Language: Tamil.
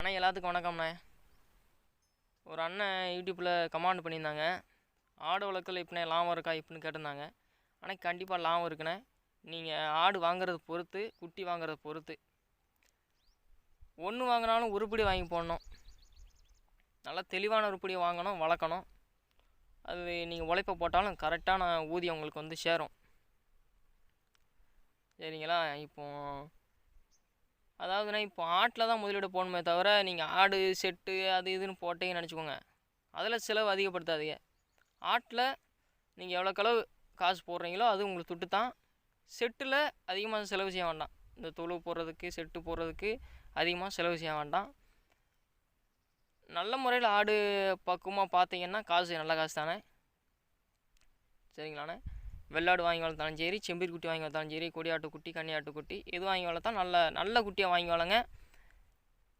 அண்ணா எல்லாத்துக்கும் வணக்கம்ண்ணே. ஒரு அண்ணன் யூடியூப்பில் கமாண்ட் பண்ணியிருந்தாங்க. ஆடு வளர்க்கல இப்படிண்ணே லாபம் இருக்கா இப்படின்னு கேட்டிருந்தாங்க. ஆனால் கண்டிப்பாக லாபம் இருக்குண்ணே. நீங்கள் ஆடு வாங்குறத பொறுத்து குட்டி வாங்குறத பொறுத்து. ஒன்று வாங்கினாலும் உருப்படி வாங்கி போடணும். நல்லா தெளிவான உருப்படியை வாங்கணும் வளர்க்கணும். அது நீங்கள் உழைப்ப போட்டாலும் கரெக்டான ஊதியம் உங்களுக்கு வந்து சேரும். சரிங்களா? இப்போது அதாவதுண்ணே இப்போ ஆட்டில் தான் முதலீடு போகணுமே தவிர நீங்கள் ஆடு செட்டு அது இதுன்னு போட்டீங்கன்னு நினச்சிக்கோங்க. அதில் செலவு அதிகப்படுத்தாதீங்க. ஆட்டில் நீங்கள் எவ்வளோ காசு போடுறீங்களோ அது உங்களுக்கு துட்டு தான். செட்டில் அதிகமாக செலவு செய்ய வேண்டாம். இந்த தொழு போடுறதுக்கு செட்டு போடுறதுக்கு அதிகமாக செலவு செய்ய வேண்டாம். நல்ல முறையில் ஆடு பக்குவமாக பார்த்தீங்கன்னா காசு நல்ல காசு தானே? சரிங்களாண்ணே? வெள்ளாடு வாங்கி வளர்த்தாலும் சரி செம்பீர் குட்டி வாங்கி வளர்த்தாலும் சரி கொடியாட்டு குட்டி கன்னியாட்டு குட்டி எது வாங்கி வளர்த்தா நல்ல நல்ல குட்டியாக வாங்கி வளங்க